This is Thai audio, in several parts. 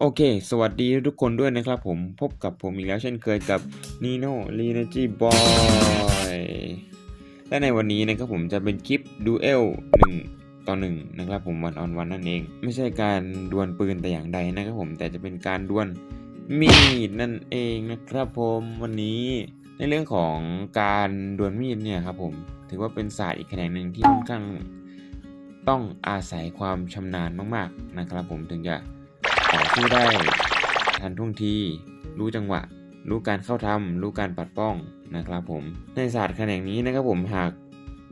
โอเค สวัสดีทุกคนด้วยนะครับผมพบกับผมอีกแล้วเช่นเคยกับ Nino l e n e r g y Boy และในวันนี้นะครับผมจะเป็นคลิปดูเอล1ต่อ1นะครับผมวันออนวันนั่นเอง ไม่ใช่การดวลปืนแต่อย่างใดนะครับผมแต่จะเป็นการดวลมีดนั่นเองนะครับผมวันนี้ ในเรื่องของการดวลมีดเนี่ยครับผมถือว่าเป็นศาสตร์อีกแขนงหนึ่งที่ค่อนข้างต้องอาศัยความชำนาญมากๆนะครับผมถึงจะ ต่อสู้ได้ ทันท่วงที รู้จังหวะ รู้การเข้าทำรู้การปัดป้องนะครับผม ในศาสตร์แขนงนี้นะครับผมหาก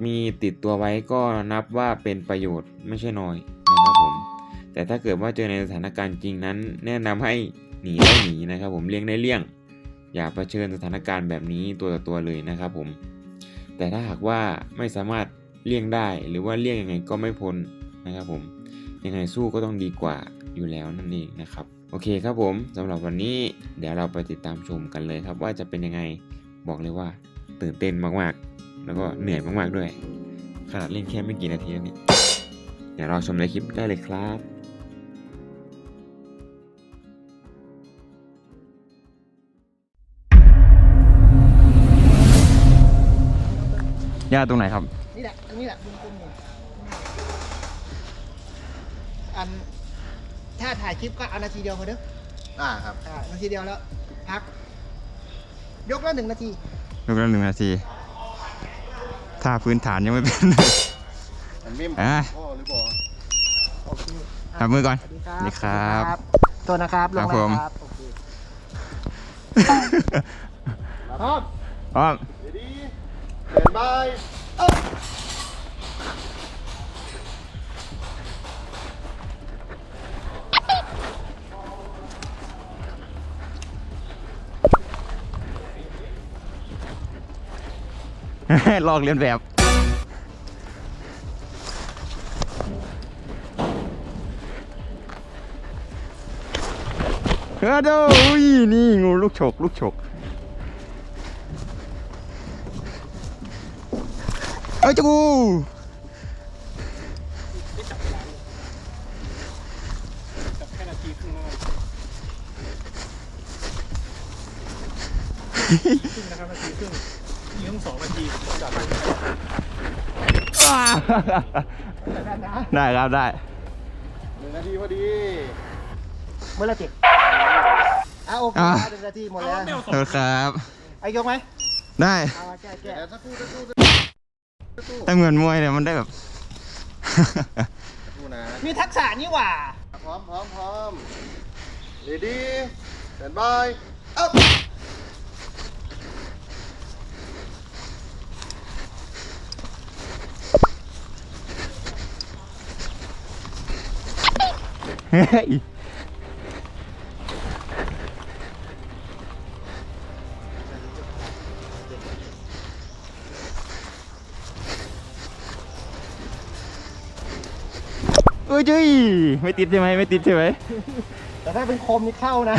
มีติดตัวไว้ก็นับว่าเป็นประโยชน์ไม่ใช่น้อยนะครับผม แต่ถ้าเกิดว่าเจอในสถานการณ์จริงนั้น แนะนำให้หนีได้หนีนะครับ ผมเลี่ยงได้เลี่ยง อย่าเผชิญสถานการณ์แบบนี้ตัวต่อตัวเลยนะครับผม แต่ถ้าหากว่าไม่สามารถเลี่ยงได้หรือว่าเลี่ยงยังไงก็ไม่พ้นนะครับผม ยังไงสู้ก็ต้องดีกว่าอยู่แล้วนั่นเองนะครับ โอเคครับผมสำหรับวันนี้เดี๋ยวเราไปติดตามชมกันเลยครับว่าจะเป็นยังไงบอกเลยว่าตื่นเต้นมากๆ แล้วก็เหนื่อยมากๆด้วยขนาดเล่นแค่ไม่กี่นาทีนี่เดี๋ยวเราชมในคลิปได้เลยครับย่าตรงไหนครับ นี่แหละตรงนี้แหละคุณคุณ อันถ้าถ่ายคลิปก็เอานาทีเดียวพอเด้ออ่าครับ อ่านาทีเดียวแล้ว พัก ยกแล้วหนึ่งนาที ยกเว้นหนึ่งนาทีถ้าพื้นฐานยังไม่เป็นมันไม่อะพ่อหรือเปล่าโอเคอะจับมือก่อน สวัสดีครับสวัสดีครับตัวนะครับลงครับมาผมครับโอเคพร้อมพร้อม เดี๋ยวดีเดินบา ลอกเลียนแบบ เฮ้ยดูนี่งูลูกฉก ลูกฉก เอ้ยจูแบบนั้ นนะได้ครับได้หนึ่งนาทีพอดีเมื่อไรเจ็บอะโอเคหนึ่งนาทีหมดแล้วขอบคุณครับไอ้ยกไหมได้ถ้าเหมือนมวยเนี่ยมันได้แบบมีทักษะนี่หว่า พร้อมพร้อมพร้อมเดี๋ยวดีเดินบายอัพ เฮ้ยเอ้ยจุ้ยไม่ติดใช่ไหมไม่ติดใช่ไหม แต่ถ้าเป็นคมนี่เข้านะ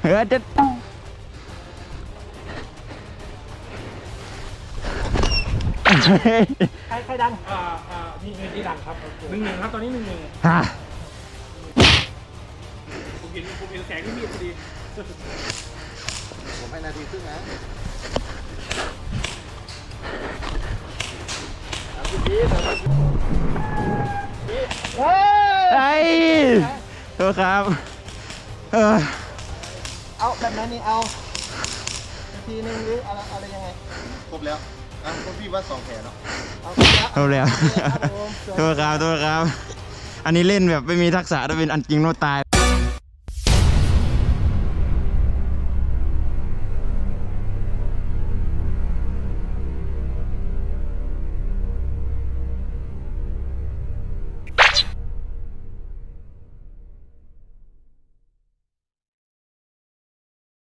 เฮ้ยจะ ใครใครดังอ่าอ่านี่เงินที่ดังครับหนึ่งหนึ่งครับตอนนี้หนึ่งหนึ่งฮะผมเห็นผมเห็นแสงที่มีดพอดีผมให้นาทีครึ่งนะเอาพี่พีทเอาพี่พีทเฮ้ยไอ้โทษครับเออเอาแบบนั้นนี่เอานาทีหนึงหรืออะไรอะไรยังไง ครบแล้ว อะคุณพี่ว่าสองแผลเนาะเอาไปแล้วเอาแล้วโอเคครับผม โทษครับโทษครับ อันนี้เล่นแบบไม่มีทักษะถ้าเป็นอันจริงโนตาย